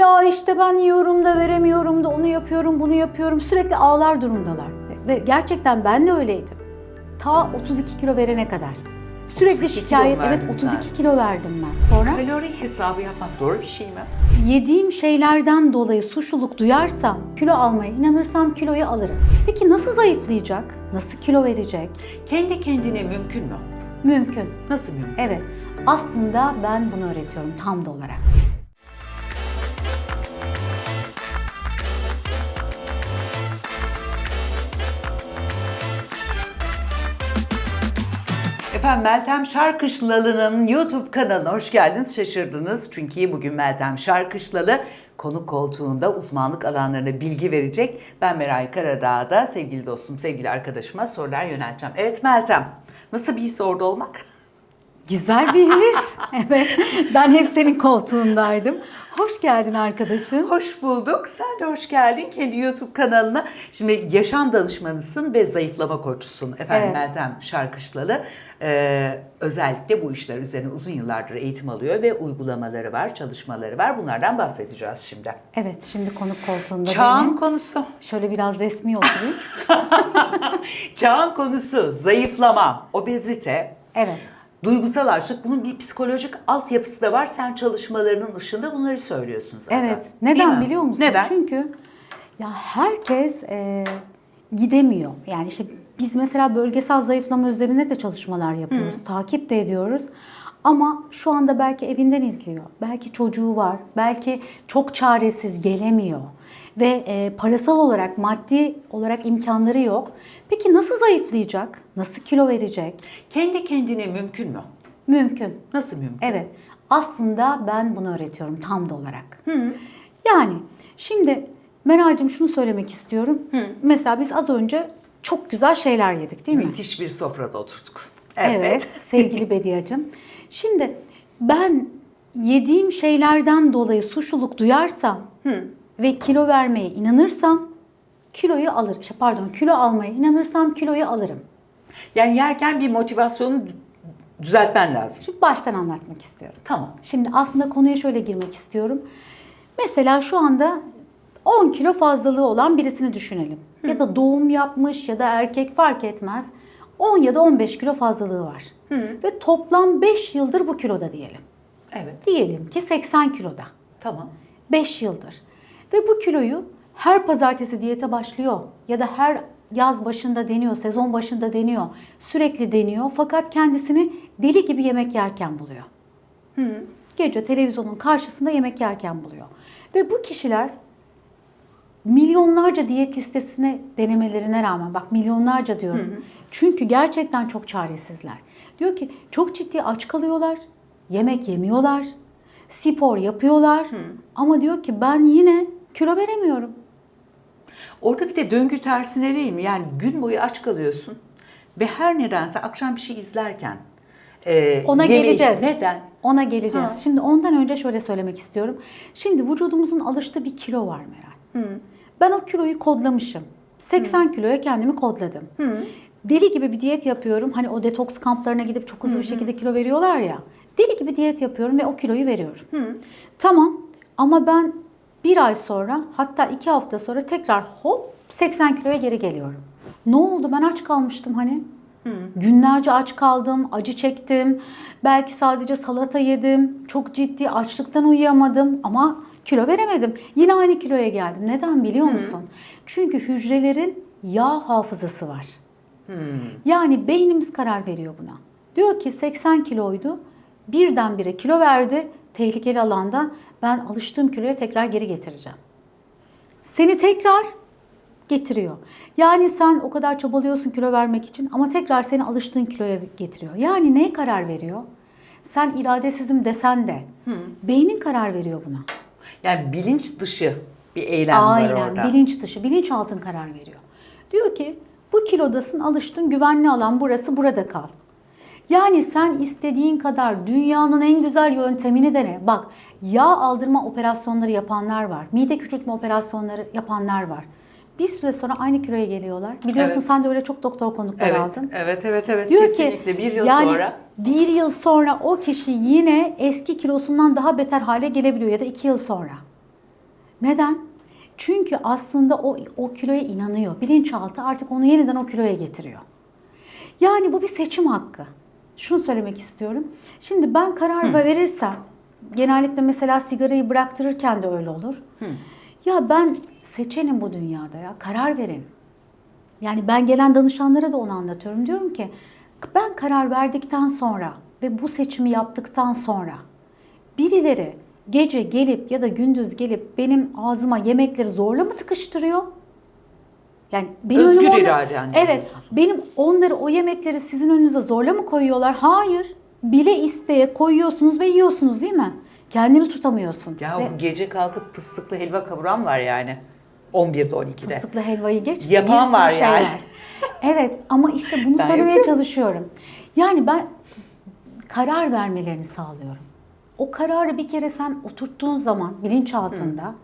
Ya işte ben yiyorum da veremiyorum da onu yapıyorum bunu yapıyorum sürekli ağlar durumdalar. Ve- gerçekten ben de öyleydim. Ta 32 kilo verene kadar. Sürekli 32 kilo şikayet mu evet verdin 32 sen? kilo verdim ben. Sonra Kalori hesabı yapmak doğru bir şey mi? yediğim şeylerden dolayı suçluluk duyarsam, kilo almaya inanırsam kiloyu alırım. Peki nasıl zayıflayacak? Nasıl kilo verecek? Kendi kendine mümkün mü? Mümkün. Nasıl mümkün? Evet. Aslında ben bunu öğretiyorum tam da olarak. Efendim Meltem Şarkışlalı'nın YouTube kanalına hoş geldiniz. Şaşırdınız çünkü bugün Meltem Şarkışlalı konuk koltuğunda uzmanlık alanlarına bilgi verecek. Ben Meral Karadağ'da sevgili dostum, sevgili arkadaşıma sorular yönelteceğim. Evet Meltem, nasıl bir his orada olmak? Güzel bir his. evet. Ben hep senin koltuğundaydım. Hoş geldin arkadaşım. Hoş bulduk. Sen de hoş geldin kendi YouTube kanalına. Şimdi yaşam danışmanısın ve zayıflama koçusun efendim Evet. Meltem Şarkışlalı. Ee, özellikle bu işler üzerine uzun yıllardır eğitim alıyor ve uygulamaları var, çalışmaları var. Bunlardan bahsedeceğiz şimdi. Evet, şimdi konuk koltuğunda Çağın benim. konusu. Şöyle biraz resmi oturayım. Çağın konusu zayıflama, obezite, Evet. Duygusal açlık. Bunun bir psikolojik altyapısı da var. Sen çalışmalarının ışığında bunları söylüyorsun zaten. Evet. Değil Neden mi? biliyor musun? Neden? Çünkü ya herkes e, gidemiyor. Yani işte biz mesela bölgesel zayıflama üzerine de çalışmalar yapıyoruz. Takip de ediyoruz. Ama şu anda belki evinden izliyor. Belki çocuğu var. Belki çok çaresiz gelemiyor. Ve e, parasal olarak, maddi olarak imkanları yok. Peki nasıl zayıflayacak? Nasıl kilo verecek? Kendi kendine mümkün mü? Mümkün. Nasıl mümkün? Evet. Aslında ben bunu öğretiyorum tam da olarak. Yani şimdi Meral'cim şunu söylemek istiyorum. Mesela biz az önce çok güzel şeyler yedik değil mi? Müthiş bir sofrada oturduk. Evet. sevgili Bediacığım. Şimdi ben yediğim şeylerden dolayı suçluluk duyarsam ve kilo vermeye inanırsam kiloyu alır. işte pardon kilo almaya inanırsam kiloyu alırım. Yani yerken bir motivasyonu dü- düzeltmen lazım. Şimdi baştan anlatmak istiyorum. Tamam. Şimdi aslında konuya şöyle girmek istiyorum. Mesela şu anda 10 kilo fazlalığı olan birisini düşünelim. Ya da doğum yapmış ya da erkek fark etmez. 10 ya da 15 kilo fazlalığı var. Ve toplam 5 yıldır bu kiloda diyelim. Evet. Diyelim ki 80 kiloda. Tamam. 5 yıldır. Ve bu kiloyu her pazartesi diyete başlıyor ya da her yaz başında deniyor, sezon başında deniyor, sürekli deniyor fakat kendisini deli gibi yemek yerken buluyor. Gece televizyonun karşısında yemek yerken buluyor. Ve bu kişiler milyonlarca diyet listesine denemelerine rağmen bak milyonlarca diyorum. Çünkü gerçekten çok çaresizler. Diyor ki çok ciddi aç kalıyorlar, yemek yemiyorlar, spor yapıyorlar ama diyor ki ben yine kilo veremiyorum. Orada bir de döngü tersine değil mi? Yani gün boyu aç kalıyorsun ve her nedense akşam bir şey izlerken e, Ona yemeği- geleceğiz. Neden? Ona geleceğiz. Ha. Şimdi ondan önce şöyle söylemek istiyorum. Şimdi vücudumuzun alıştığı bir kilo var Meral. Ben o kiloyu kodlamışım. 80 kiloya kendimi kodladım. Deli gibi bir diyet yapıyorum. Hani o detoks kamplarına gidip çok hızlı bir şekilde kilo veriyorlar ya. Deli gibi diyet yapıyorum ve o kiloyu veriyorum. Tamam ama ben bir ay sonra hatta iki hafta sonra tekrar hop 80 kiloya geri geliyorum. Ne oldu ben aç kalmıştım hani. Günlerce aç kaldım, acı çektim. Belki sadece salata yedim. Çok ciddi açlıktan uyuyamadım ama kilo veremedim. Yine aynı kiloya geldim. Neden biliyor musun? Çünkü hücrelerin yağ hafızası var. Yani beynimiz karar veriyor buna. Diyor ki 80 kiloydu. Birdenbire kilo verdi. Tehlikeli alanda ben alıştığım kiloya tekrar geri getireceğim. Seni tekrar getiriyor. Yani sen o kadar çabalıyorsun kilo vermek için ama tekrar seni alıştığın kiloya getiriyor. Yani neye karar veriyor? Sen iradesizim desen de beynin karar veriyor buna. Yani bilinç dışı bir eylem var Aynen orada. bilinç dışı, bilinçaltın karar veriyor. Diyor ki bu kilodasın alıştın güvenli alan burası burada kal. Yani sen istediğin kadar dünyanın en güzel yöntemini dene. Bak yağ aldırma operasyonları yapanlar var. Mide küçültme operasyonları yapanlar var. Bir süre sonra aynı kiloya geliyorlar. Biliyorsun Evet. sen de öyle çok doktor konuklar Evet, aldın. evet, evet, evet. Diyor Kesinlikle ki bir yıl yani sonra. bir yıl sonra o kişi yine eski kilosundan daha beter hale gelebiliyor ya da iki yıl sonra. Neden? Çünkü aslında o, o kiloya inanıyor. Bilinçaltı artık onu yeniden o kiloya getiriyor. Yani bu bir seçim hakkı. Şunu söylemek istiyorum. Şimdi ben karar verirsem, genellikle mesela sigarayı bıraktırırken de öyle olur. Ya ben seçenim bu dünyada ya, karar verenim. Yani ben gelen danışanlara da onu anlatıyorum. Diyorum ki ben karar verdikten sonra ve bu seçimi yaptıktan sonra birileri gece gelip ya da gündüz gelip benim ağzıma yemekleri zorla mı tıkıştırıyor? Yani benim Özgür önüme onları- iraden Evet. Benim onları o yemekleri sizin önünüze zorla mı koyuyorlar? Hayır. Bile isteye koyuyorsunuz ve yiyorsunuz değil mi? Kendini tutamıyorsun. Ya Ve gece kalkıp fıstıklı helva kavuran var yani. 11'de 12'de. Fıstıklı helvayı geç. Yapan bir var yani. Evet ama işte bunu Ben söylemeye yapıyorum. çalışıyorum. Yani ben karar vermelerini sağlıyorum. O kararı bir kere sen oturttuğun zaman bilinçaltında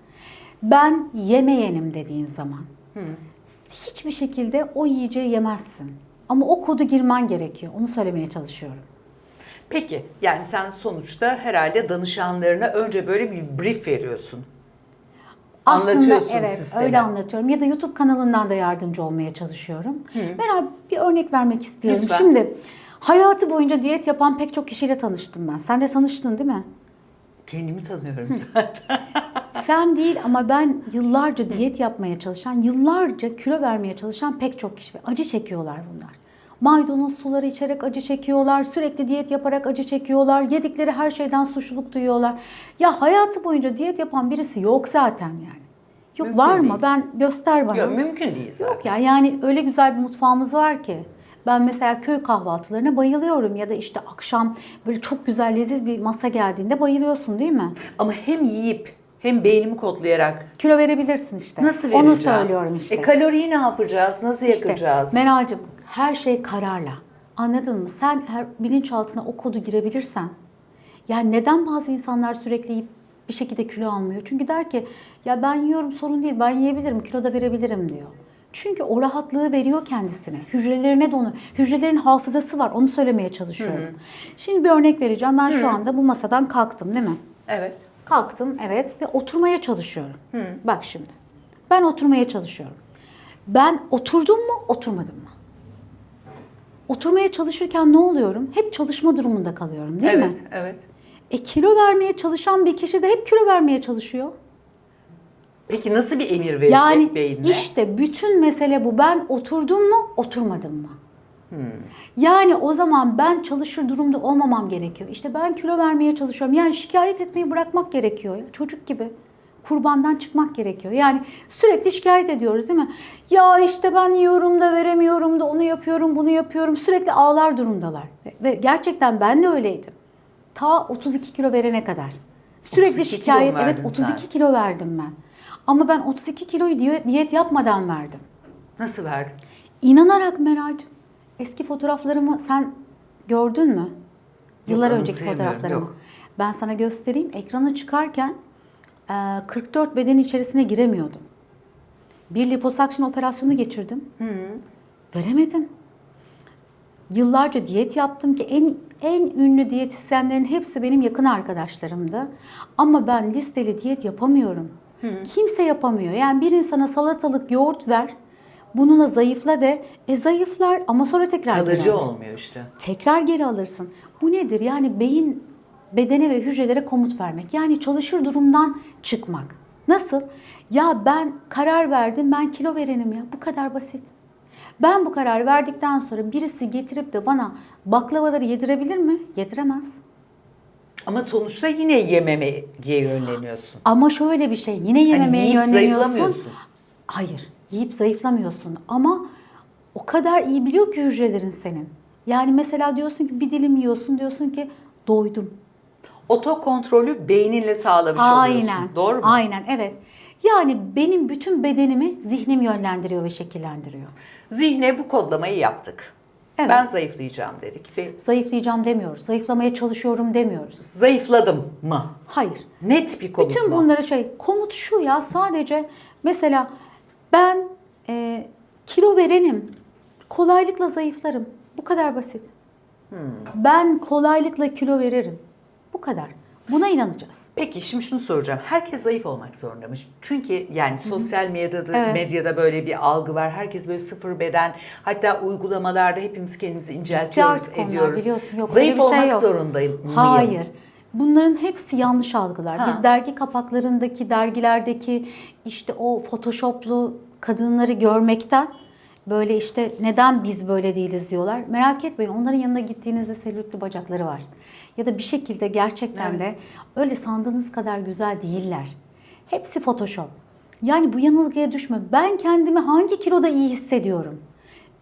ben yemeyenim dediğin zaman hiçbir şekilde o yiyeceği yemezsin. Ama o kodu girmen gerekiyor. Onu söylemeye çalışıyorum. Peki yani sen sonuçta herhalde danışanlarına önce böyle bir brief veriyorsun. Anlatıyorsun Aslında evet sistemi. öyle anlatıyorum. Ya da YouTube kanalından da yardımcı olmaya çalışıyorum. Meral bir örnek vermek istiyorum. Lütfen. Şimdi hayatı boyunca diyet yapan pek çok kişiyle tanıştım ben. Sen de tanıştın değil mi? Kendimi tanıyorum zaten. Sen değil ama ben yıllarca diyet yapmaya çalışan, yıllarca kilo vermeye çalışan pek çok kişi ve acı çekiyorlar bunlar. Maydanoz suları içerek acı çekiyorlar, sürekli diyet yaparak acı çekiyorlar, yedikleri her şeyden suçluluk duyuyorlar. Ya hayatı boyunca diyet yapan birisi yok zaten yani. Yok Mümkün var mı? değil. Ben göster bana. Yok mümkün değil zaten. Yok ya yani öyle güzel bir mutfağımız var ki. Ben mesela köy kahvaltılarına bayılıyorum ya da işte akşam böyle çok güzel leziz bir masa geldiğinde bayılıyorsun değil mi? Ama hem yiyip hem beynimi kodlayarak Kilo verebilirsin işte. nasıl vereceğim? Onu söylüyorum işte. E kaloriyi ne yapacağız? Nasıl İşte, yakacağız? Meral'cığım her şey kararla. Anladın mı? Sen her bilinçaltına o kodu girebilirsen. Yani neden bazı insanlar sürekli yiyip bir şekilde kilo almıyor? Çünkü der ki ya ben yiyorum sorun değil ben yiyebilirim kilo da verebilirim diyor. Çünkü o rahatlığı veriyor kendisine. Hücrelerine de onu, hücrelerin hafızası var onu söylemeye çalışıyorum. Şimdi bir örnek vereceğim. Ben şu anda bu masadan kalktım değil mi? Evet. Kalktım evet ve oturmaya çalışıyorum. Bak şimdi. Ben oturmaya çalışıyorum. Ben oturdum mu, oturmadım mı? Oturmaya çalışırken ne oluyorum? Hep çalışma durumunda kalıyorum değil evet, mi? evet. E kilo vermeye çalışan bir kişi de hep kilo vermeye çalışıyor. Peki nasıl bir emir verecek Yani beynine? işte bütün mesele bu. Ben oturdum mu, oturmadım mı? Hmm. Yani o zaman ben çalışır durumda olmamam gerekiyor. İşte ben kilo vermeye çalışıyorum. Yani şikayet etmeyi bırakmak gerekiyor. Çocuk gibi. Kurbandan çıkmak gerekiyor. Yani sürekli şikayet ediyoruz değil mi? Ya işte ben yiyorum da veremiyorum da onu yapıyorum bunu yapıyorum. Sürekli ağlar durumdalar. Ve, gerçekten ben de öyleydim. Ta 32 kilo verene kadar. Sürekli 32 kilo şikayet. Evet verdin 32 sen? kilo verdim ben. Ama ben 32 kiloyu diyet, yapmadan verdim. Nasıl verdin? İnanarak Meral'cığım. Eski fotoğraflarımı sen gördün mü? Yıllar önceki anımsayamıyorum, fotoğraflarımı. yok. Ben sana göstereyim. Ekrana çıkarken e, 44 beden içerisine giremiyordum. Bir liposakşın operasyonu geçirdim. Veremedim. Yıllarca diyet yaptım ki en en ünlü diyetisyenlerin hepsi benim yakın arkadaşlarımdı. Ama ben listeli diyet yapamıyorum. Kimse yapamıyor. Yani bir insana salatalık, yoğurt ver. Bununla zayıfla de. E zayıflar ama sonra tekrar geri Kalıcı alır. olmuyor işte. Tekrar geri alırsın. Bu nedir? Yani beyin bedene ve hücrelere komut vermek. Yani çalışır durumdan çıkmak. Nasıl? Ya ben karar verdim, ben kilo verenim ya. Bu kadar basit. Ben bu kararı verdikten sonra birisi getirip de bana baklavaları yedirebilir mi? Yediremez. Ama sonuçta yine yememeye yönleniyorsun. Ama şöyle bir şey, yine yememeye yiyip yönleniyorsun. zayıflamıyorsun. Hayır, yiyip zayıflamıyorsun ama o kadar iyi biliyor ki hücrelerin senin. Yani mesela diyorsun ki bir dilim yiyorsun, diyorsun ki doydum. Oto kontrolü beyninle sağlamış Aynen. oluyorsun. Doğru mu? Aynen, evet. Yani benim bütün bedenimi zihnim yönlendiriyor ve şekillendiriyor. Zihne bu kodlamayı yaptık. Evet. Ben zayıflayacağım dedik. Ve Zayıflayacağım demiyoruz, zayıflamaya çalışıyorum demiyoruz. zayıfladım mı? Hayır. Net bir komut Bütün mu? bunları şey, komut şu ya sadece mesela ben e, kilo verenim, kolaylıkla zayıflarım. Bu kadar basit. Hmm. Ben kolaylıkla kilo veririm. Bu kadar. Buna inanacağız. Peki şimdi şunu soracağım. Herkes zayıf olmak zorunda mı? Çünkü yani sosyal medyada Evet. medyada böyle bir algı var. Herkes böyle sıfır beden. Hatta uygulamalarda hepimiz kendimizi Ciddi inceltiyoruz, onlar, ediyoruz. biliyorsun. Yok, Zayıf şey olmak yok. zorundayım. Hayır. Bunların hepsi yanlış algılar. Ha. Biz dergi kapaklarındaki, dergilerdeki işte o photoshoplu kadınları görmekten böyle işte neden biz böyle değiliz diyorlar. Merak etmeyin onların yanına gittiğinizde selülitli bacakları var. Ya da bir şekilde gerçekten de öyle sandığınız kadar güzel değiller. Hepsi photoshop. Yani bu yanılgıya düşme. Ben kendimi hangi kiloda iyi hissediyorum?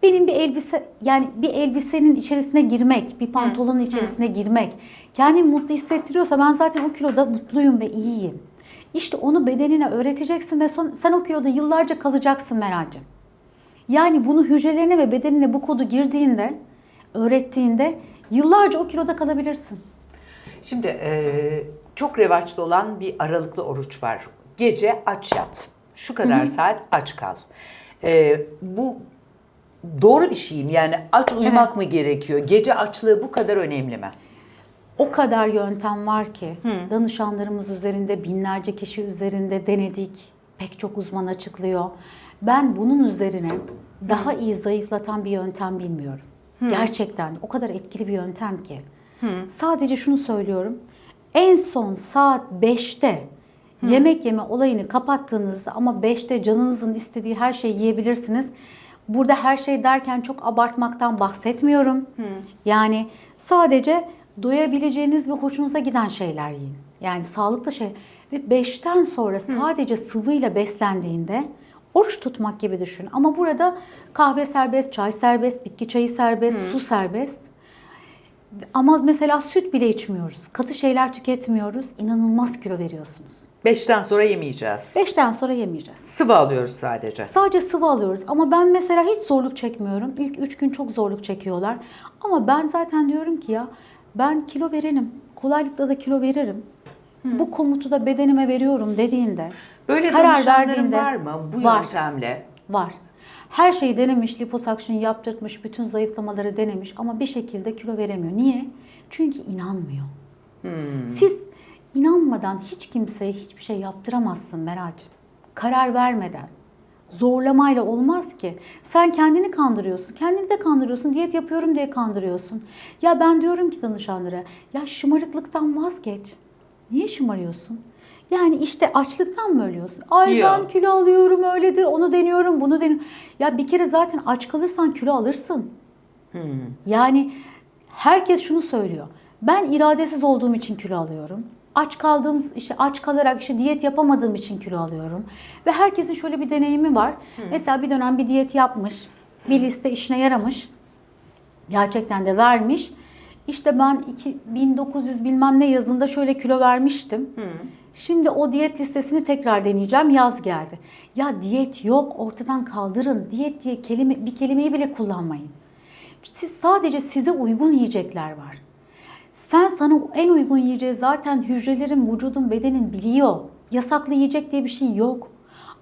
Benim bir elbise yani bir elbisenin içerisine girmek, bir pantolonun içerisine girmek kendimi mutlu hissettiriyorsa ben zaten o kiloda mutluyum ve iyiyim. İşte onu bedenine öğreteceksin ve son, sen o kiloda yıllarca kalacaksın Meral'cim. Yani bunu hücrelerine ve bedenine bu kodu girdiğinde, öğrettiğinde yıllarca o kiloda kalabilirsin. Şimdi e, çok revaçta olan bir aralıklı oruç var. Gece aç yat. Şu kadar saat aç kal. E, bu doğru bir şey mi? Yani aç uyumak mı gerekiyor? Gece açlığı bu kadar önemli mi? O kadar yöntem var ki danışanlarımız üzerinde binlerce kişi üzerinde denedik. Pek çok uzman açıklıyor. Ben bunun üzerine daha iyi zayıflatan bir yöntem bilmiyorum. Gerçekten o kadar etkili bir yöntem ki. Sadece şunu söylüyorum. En son saat 5'te yemek yeme olayını kapattığınızda ama 5'te canınızın istediği her şeyi yiyebilirsiniz. Burada her şey derken çok abartmaktan bahsetmiyorum. Yani sadece doyabileceğiniz ve hoşunuza giden şeyler yiyin. Yani sağlıklı şey. Ve 5'ten sonra sadece sıvıyla beslendiğinde oruç tutmak gibi düşün. Ama burada kahve serbest, çay serbest, bitki çayı serbest, su serbest. Ama mesela süt bile içmiyoruz. Katı şeyler tüketmiyoruz. İnanılmaz kilo veriyorsunuz. Beşten sonra yemeyeceğiz. 5'ten sonra yemeyeceğiz. Sıvı alıyoruz sadece. Sadece sıvı alıyoruz ama ben mesela hiç zorluk çekmiyorum. İlk 3 gün çok zorluk çekiyorlar. Ama ben zaten diyorum ki ya ben kilo verenim. Kolaylıkla da kilo veririm. Bu komutu da bedenime veriyorum dediğinde Böyle karar verdiğinde var mı bu var. yöntemle? Var. Her şeyi denemiş, liposuction yaptırtmış, bütün zayıflamaları denemiş ama bir şekilde kilo veremiyor. Niye? Çünkü inanmıyor. Siz inanmadan hiç kimseye hiçbir şey yaptıramazsın Meral'cığım. Karar vermeden. Zorlamayla olmaz ki. Sen kendini kandırıyorsun. Kendini de kandırıyorsun. Diyet yapıyorum diye kandırıyorsun. Ya ben diyorum ki danışanlara ya şımarıklıktan vazgeç. Niye şımarıyorsun? Yani işte açlıktan mı ölüyorsun? Ay Yok. ben kilo alıyorum öyledir. Onu deniyorum, bunu deniyorum. Ya bir kere zaten aç kalırsan kilo alırsın. Yani herkes şunu söylüyor. Ben iradesiz olduğum için kilo alıyorum. Aç kaldığım işte aç kalarak işte diyet yapamadığım için kilo alıyorum. Ve herkesin şöyle bir deneyimi var. Mesela bir dönem bir diyet yapmış. Bir liste işine yaramış. Gerçekten de vermiş. İşte ben iki- 1900 bilmem ne yazında şöyle kilo vermiştim. Şimdi o diyet listesini tekrar deneyeceğim. Yaz geldi. Ya diyet yok ortadan kaldırın. Diyet diye kelime, bir kelimeyi bile kullanmayın. Siz, sadece size uygun yiyecekler var. Sen sana en uygun yiyeceği zaten hücrelerin, vücudun, bedenin biliyor. Yasaklı yiyecek diye bir şey yok.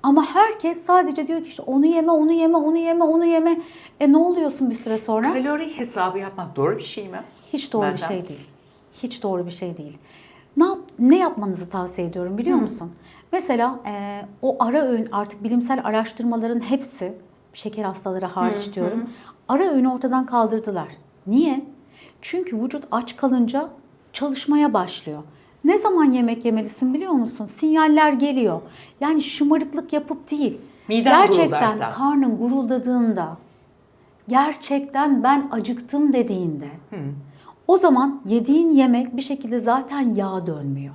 Ama herkes sadece diyor ki işte onu yeme, onu yeme, onu yeme, onu yeme. E ne oluyorsun bir süre sonra? Kalori hesabı yapmak doğru bir şey mi? Hiç doğru bir Meltem? şey değil. Hiç doğru bir şey değil. Ne, yap, ne yapmanızı tavsiye ediyorum biliyor musun? Mesela e, o ara öğün artık bilimsel araştırmaların hepsi şeker hastaları hariç diyorum. Ara öğünü ortadan kaldırdılar. Niye? Çünkü vücut aç kalınca çalışmaya başlıyor. Ne zaman yemek yemelisin biliyor musun? Sinyaller geliyor. Yani şımarıklık yapıp değil. Miden Gerçekten guruldarsa. karnın guruldadığında, gerçekten ben acıktım dediğinde o zaman yediğin yemek bir şekilde zaten yağ dönmüyor.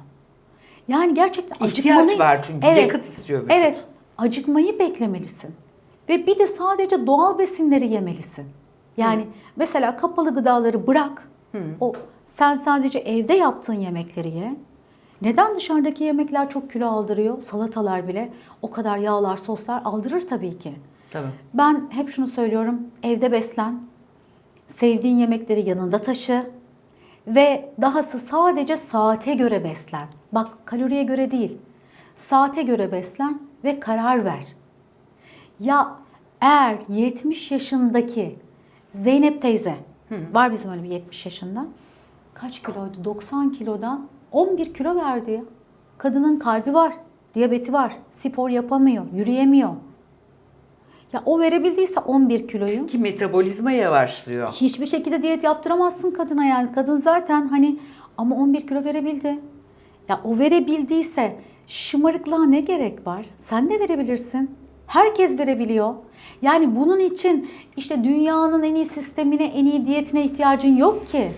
Yani gerçekten İhtiyaç acıkmanı... var çünkü, yakıt istiyor vücut. Evet, acıkmayı beklemelisin. Ve bir de sadece doğal besinleri yemelisin. Yani mesela kapalı gıdaları bırak. O sen sadece evde yaptığın yemekleri ye. Neden dışarıdaki yemekler çok kilo aldırıyor? Salatalar bile o kadar yağlar, soslar aldırır tabii ki. Tabii. Ben hep şunu söylüyorum. Evde beslen. Sevdiğin yemekleri yanında taşı. Ve dahası sadece saate göre beslen. Bak kaloriye göre değil. Saate göre beslen ve karar ver. Ya eğer 70 yaşındaki Zeynep teyze var bizim öyle bir 70 yaşında. Kaç kiloydu? 90 kilodan 11 kilo verdi ya. Kadının kalbi var, diyabeti var, spor yapamıyor, yürüyemiyor. Ya o verebildiyse 11 kiloyu Ki metabolizma yavaşlıyor. hiçbir şekilde diyet yaptıramazsın kadına yani. Kadın zaten hani ama 11 kilo verebildi. Ya o verebildiyse şımarıklığa ne gerek var? Sen de verebilirsin. Herkes verebiliyor. Yani bunun için işte dünyanın en iyi sistemine, en iyi diyetine ihtiyacın yok ki.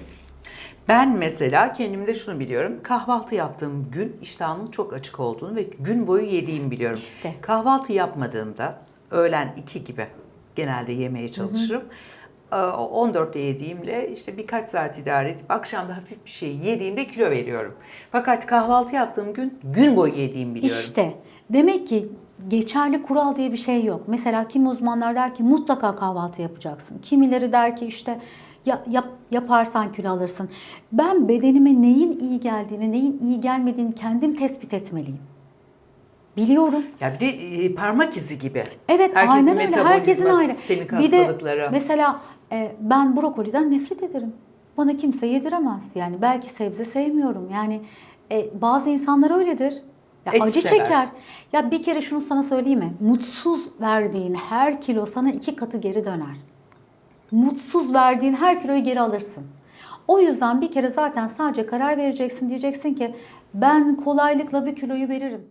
Ben mesela kendimde şunu biliyorum. Kahvaltı yaptığım gün iştahımın çok açık olduğunu ve gün boyu yediğimi biliyorum. İşte. Kahvaltı yapmadığımda öğlen 2 gibi genelde yemeye çalışırım. Ee, o 14'te yediğimle işte birkaç saat idare edip akşam da hafif bir şey yediğimde kilo veriyorum. Fakat kahvaltı yaptığım gün gün boyu yediğimi biliyorum. İşte demek ki geçerli kural diye bir şey yok. Mesela kimi uzmanlar der ki mutlaka kahvaltı yapacaksın. Kimileri der ki işte ya, yap, yaparsan kilo alırsın. Ben bedenime neyin iyi geldiğini, neyin iyi gelmediğini kendim tespit etmeliyim. Biliyorum. Ya bir de e, parmak izi gibi. Evet Herkesin aynen öyle. metabolizma Herkesin ayrı. sistemik Bir de hastalıkları. mesela e, ben brokoliden nefret ederim. Bana kimse yediremez. Yani belki sebze sevmiyorum. Yani e, bazı insanlar öyledir. Ya Et acı sever. çeker. Ya bir kere şunu sana söyleyeyim mi? Mutsuz verdiğin her kilo sana iki katı geri döner. Mutsuz verdiğin her kiloyu geri alırsın. O yüzden bir kere zaten sadece karar vereceksin. Diyeceksin ki ben kolaylıkla bir kiloyu veririm.